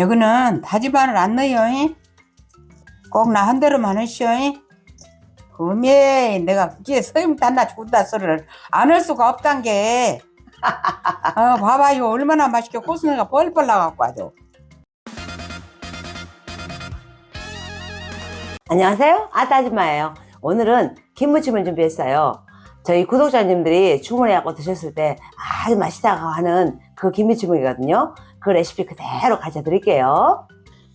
여기는 다지마늘 안 넣어요. 꼭 나 한 대로만 하시오. 그메 내가 그게 서임 딴나 죽다 소리를 안 할 수가 없단 게. 어, 봐봐요 얼마나 맛있게 고수내가 뻘뻘 나갖고 아주. 안녕하세요. 아따지마예요. 오늘은 김무침을 준비했어요. 저희 구독자님들이 주문해갖고 드셨을 때 아주 맛있다고 하는 그 김무침이거든요. 그 레시피 그대로 가르쳐 드릴게요.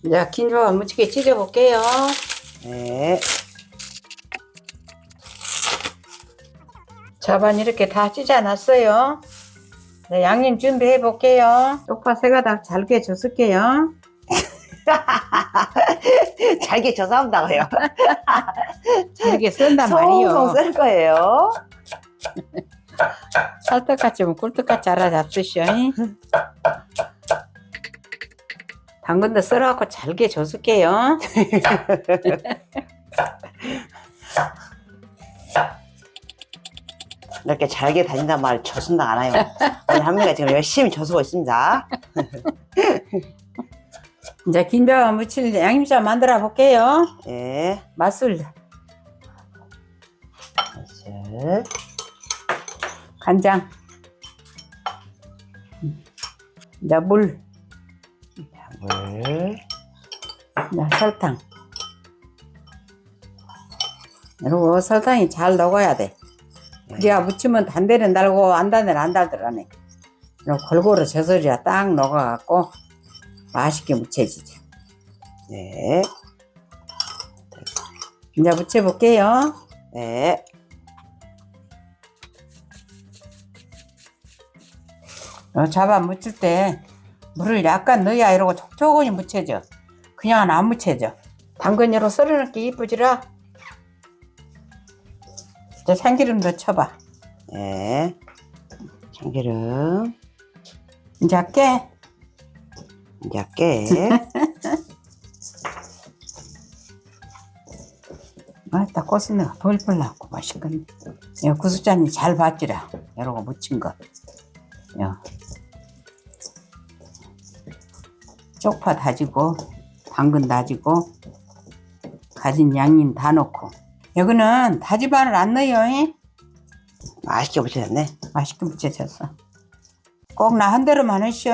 이제 긴조가 무지개 찢어볼게요. 네. 자반 이렇게 다 찢어놨어요. 네, 양념 준비해 볼게요. 쪽파 세 가닥 잘게 줬을게요. 잘게 져서 한다고요. 잘게 쓴단 송송 말이요. 쓸 거예요. 살떡같이 뭐 꿀떡같이 알아잡수시오. 당근도 썰어갖고 잘게 줬을게요. 이렇게 잘게 다닌단 말을 져순다 않아요. 우리 할머니가 지금 열심히 져수고 있습니다. 이제 긴장 무칠 양념장 만들어 볼게요. 네. 맛술, 맛을. 간장, 이제 물, 물. 이제 설탕. 그리고 설탕이 잘 녹아야 돼. 그래야 무치면 단데는 달고 안 단데는 안 달더라네. 그리고 골고루 저절이야 딱 녹아갖고 맛있게 무쳐지지. 네. 이제 무쳐볼게요. 네. 어, 잡아 무칠 때 물을 약간 넣어야 이러고 촉촉하니 무쳐져. 그냥은 안 무쳐져. 당근으로 썰어놓기 이쁘지라. 이제 참기름 넣쳐봐. 네. 참기름. 이제 깨. 얇게. 맛있다. 고수내가 펄펄 나고 맛있겠네. 야, 구수자님 잘 봤지라. 이러고 무친 거. 야. 쪽파 다지고, 당근 다지고, 가진 양념 다 넣고. 여기는 다지마늘 안 넣어요. 맛있게 무쳐졌네. 맛있게 무쳐졌어. 꼭 나 한 대로만 하시오.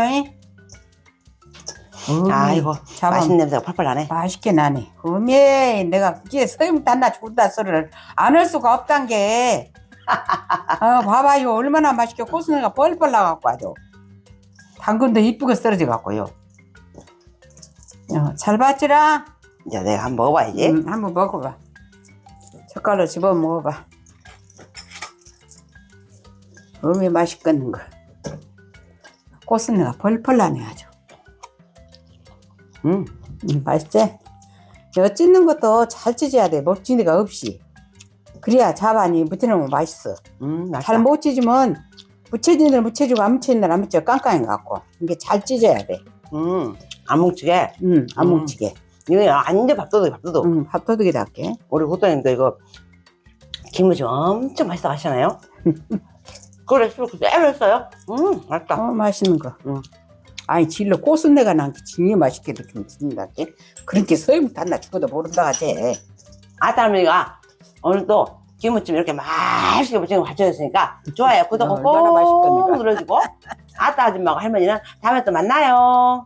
아이고, 잡아 맛있는 냄새가 펄펄 나네. 맛있게 나네. 어메, 내가 그게 서임 딴나 죽다 소리를 안 할 수가 없단 게. 어, 봐봐요. 얼마나 맛있게 고수내가 뻘뻘 나갖고 아주. 당근도 이쁘게 썰어져 갖고요. 어, 잘 봤지라? 이제 내가 한번 먹어봐야지. 응, 한번 먹어봐. 젓갈로 집어 먹어봐. 어메 맛있겠는 거. 고수내가 펄펄 나네 아주. 음. 음, 맛있지? 저 찢는 것도 잘 찢어야 돼. 먹지니가 없이. 그래야 자반이 무쳐놓으면 맛있어. 음. 잘 못 찢으면 무쳐지는 날 무쳐지고 안 무쳐지는 날안 무쳐 깡깡해 갖고. 이게 잘 찢어야 돼. 음, 안 뭉치게. 응, 안 음. 뭉치게. 이거 완전 밥도둑이 밥도둑. 응, 밥도둑이 닿게. 우리 호떡님도 이거 김무침 엄청 맛있다고 하시잖아요. 그 레시피 그대로 했어요. 음, 맛있다. 어, 맛있는 거. 응. 아니, 질러 고순내가 난게 진짜 맛있게 이렇게 찢는다게. 그렇게 서임 단나 죽어도 모른다 하지. 아따미가 오늘도 김무침 이렇게 맛있게 무치는 거 가르쳐줬으니까 좋아요. 구독 어, 얼마나 꼭 맛있겠는가. 눌러주고 아따 아줌마가 할머니는 다음에 또 만나요.